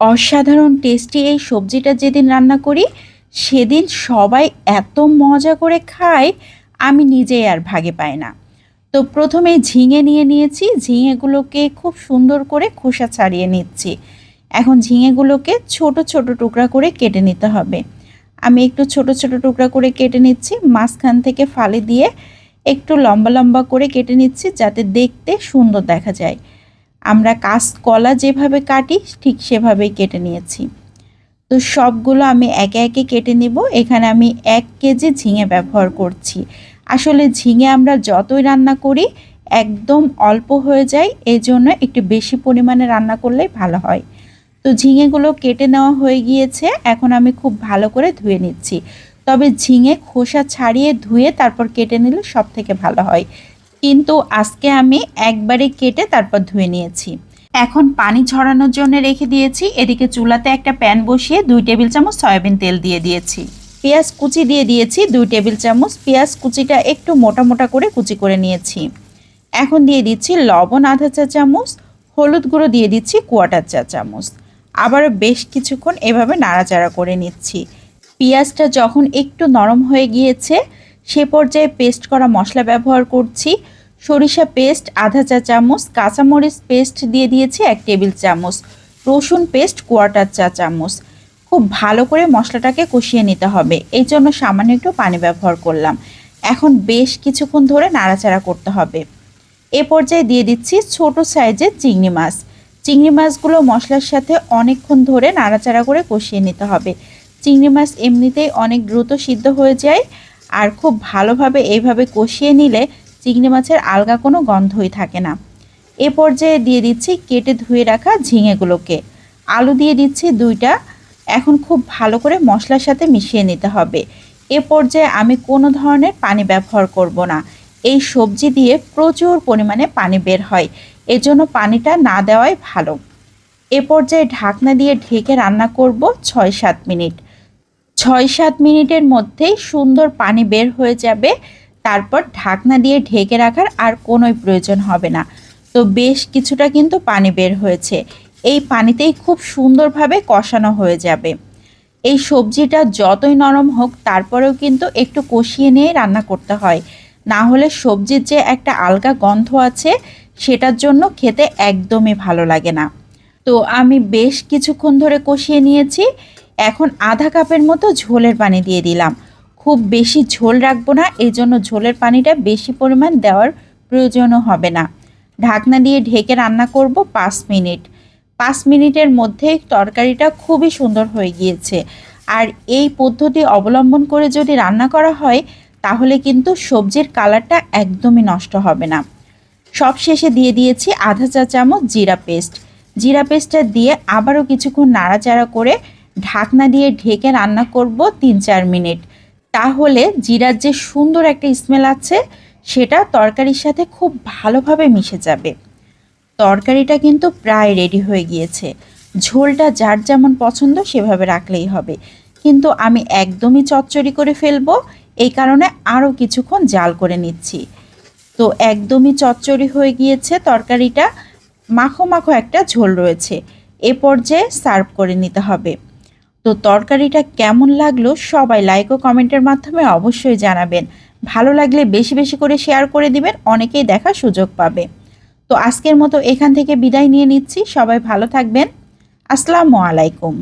অসাধারণ টেস্টি এই সবজিটা যেদিন রান্না করি, সেদিন সবাই এত মজা করে খায়, আমি নিজেই আর ভাগে পাই না। তো প্রথমে ঝিঙে নিয়ে নিয়েছি, ঝিঙেগুলোকে খুব সুন্দর করে খোসা ছাড়িয়ে নিচ্ছি। এখন ঝিঙেগুলোকে ছোট ছোট টুকরা করে কেটে নিতে হবে। আমি একটু ছোট ছোট টুকরা করে কেটে নিচ্ছি, মাঝখান থেকে ফালে দিয়ে একটু লম্বা লম্বা করে কেটে নিচ্ছি, যাতে দেখতে সুন্দর দেখা যায়। আমরা কাঁচকলা যেভাবে কাটি, ঠিক সেভাবেই কেটে নিয়েছি। তো সবগুলো আমি একে একে কেটে নিব। এখানে আমি এক কেজি ঝিঙে ব্যবহার করছি। আসলে ঝিঙে আমরা যতই রান্না করি, একদম অল্প হয়ে যায়। এই জন্য একটু বেশি পরিমাণে রান্না করলেই ভালো হয়। তো ঝিঙেগুলো কেটে নেওয়া হয়ে গিয়েছে। এখন আমি খুব ভালো করে ধুয়ে নিচ্ছি। তবে ঝিঙে খোসা ছাড়িয়ে ধুয়ে তারপর কেটে নিলে সব থেকে ভালো হয়। কিন্তু আজকে আমি একবারে কেটে তারপর ধুয়ে নিয়েছি। এখন পানি ঝরানোর জন্য রেখে দিয়েছি। এদিকে চুলাতে একটা প্যান বসিয়ে দুই টেবিল চামচ সয়াবিন তেল দিয়ে দিয়েছি। পেঁয়াজ কুচি দিয়ে দিয়েছি দুই টেবিল চামচ। পেঁয়াজ কুচিটা একটু মোটা মোটা করে কুচি করে নিয়েছি। এখন দিয়ে দিচ্ছি লবণ আধা চা চামচ। হলুদ গুঁড়ো দিয়ে দিচ্ছি কোয়াটার চা চামচ। আবারও বেশ কিছুক্ষণ এভাবে নাড়াচাড়া করে নিচ্ছি। পেঁয়াজটা যখন একটু নরম হয়ে গিয়েছে সে পর্যায়ে পেস্ট করা মশলা ব্যবহার করছি। সরিষা পেস্ট আধা চা চামচ, কাঁচামরিচ পেস্ট দিয়ে দিয়েছি এক টেবিল চামচ, রসুন পেস্ট কোয়াটার চা চামচ। খুব ভালো করে মশলাটাকে কষিয়ে নিতে হবে। এই জন্য সামান্য একটু পানি ব্যবহার করলাম। এখন বেশ কিছুক্ষণ ধরে নাড়াচাড়া করতে হবে। এ পর্যায়ে দিয়ে দিচ্ছি ছোট সাইজের চিংড়ি মাছ। চিংড়ি মাছগুলো মশলার সাথে অনেকক্ষণ ধরে নাড়াচাড়া করে কষিয়ে নিতে হবে। চিংড়ি মাছ এমনিতেই অনেক দ্রুত সিদ্ধ হয়ে যায়। আর খুব ভালোভাবে এইভাবে কষিয়ে নিলে চিংড়ি মাছের আলগা কোনো গন্ধই থাকে না। এ পর্যায়ে দিয়ে দিচ্ছি কেটে ধুয়ে রাখা ঝিঙেগুলোকে। আলু দিয়ে দিচ্ছি দুইটা। এখন খুব ভালো করে মশলার সাথে মিশিয়ে নিতে হবে। এ পর্যায়ে আমি কোনো ধরনের পানি ব্যবহার করব না। এই সবজি দিয়ে প্রচুর পরিমাণে পানি বের হয়। এজন্য পানিটা না দেওয়াই ভালো। এ পর্যায়ে ঢাকনা দিয়ে ঢেকে রান্না করব ছয় সাত মিনিট। ছয় সাত মিনিটের মধ্যেই সুন্দর পানি বের হয়ে যাবে। তারপর ঢাকনা দিয়ে ঢেকে রাখার আর কোনোই প্রয়োজন হবে না। তো বেশ কিছুটা কিন্তু পানি বের হয়েছে। এই পানিতেই খুব সুন্দরভাবে কষানো হয়ে যাবে। এই সবজিটা যতই নরম হোক, তারপরেও কিন্তু একটু কষিয়ে নিয়ে রান্না করতে হয়। না হলে সবজির যে একটা আলগা গন্ধ আছে, সেটার জন্য খেতে একদমই ভালো লাগে না। তো আমি বেশ কিছুক্ষণ ধরে কষিয়ে নিয়েছি। এখন আধা কাপের মতো ঝোলের পানি দিয়ে দিলাম। খুব বেশি ঝোল রাখব না এই জন্য ঝোলের পানিটা বেশি পরিমাণ দেওয়ার প্রয়োজনও হবে না। ঢাকনা দিয়ে ঢেকে রান্না করব পাঁচ মিনিট। পাঁচ মিনিটের মধ্যে তরকারিটা খুবই সুন্দর হয়ে গিয়েছে। আর এই পদ্ধতি অবলম্বন করে যদি রান্না করা হয়, তাহলে কিন্তু সবজির কালারটা একদমই নষ্ট হবে না। সব শেষে দিয়ে দিয়েছি আধা চা চামচ জিরা পেস্ট। জিরা পেস্টটা দিয়ে আবারও কিছুক্ষণ নাড়াচাড়া করে ঢাকনা দিয়ে ঢেকে রান্না করব তিন চার মিনিট। তাহলে জিরার যে সুন্দর একটা স্মেল আছে, সেটা তরকারির সাথে খুব ভালোভাবে মিশে যাবে। তরকারিটা কিন্তু প্রায় রেডি হয়ে গিয়েছে। ঝোলটা যার যেমন পছন্দ সেভাবে রাখলেই হবে। কিন্তু আমি একদমই চচ্চড়ি করে ফেলব, এই কারণে আরও কিছুক্ষণ জাল করে নিচ্ছি। তো একদমই চচ্চড়ি হয়ে গিয়েছে তরকারিটা। মাখো মাখো একটা ঝোল রয়েছে। এ পর্যায়ে সার্ভ করে নিতে হবে। তো তরকারিটা কেমন লাগল সবাই লাইক ও কমেন্টের মাধ্যমে অবশ্যই জানাবেন। ভালো লাগলে বেশি বেশি করে শেয়ার করে দিবেন, অনেকেই দেখার সুযোগ পাবে। তো আজকের মতো এখান থেকে বিদায় নিয়ে নিচ্ছি, সবাই ভালো থাকবেন। আসসালামু আলাইকুম।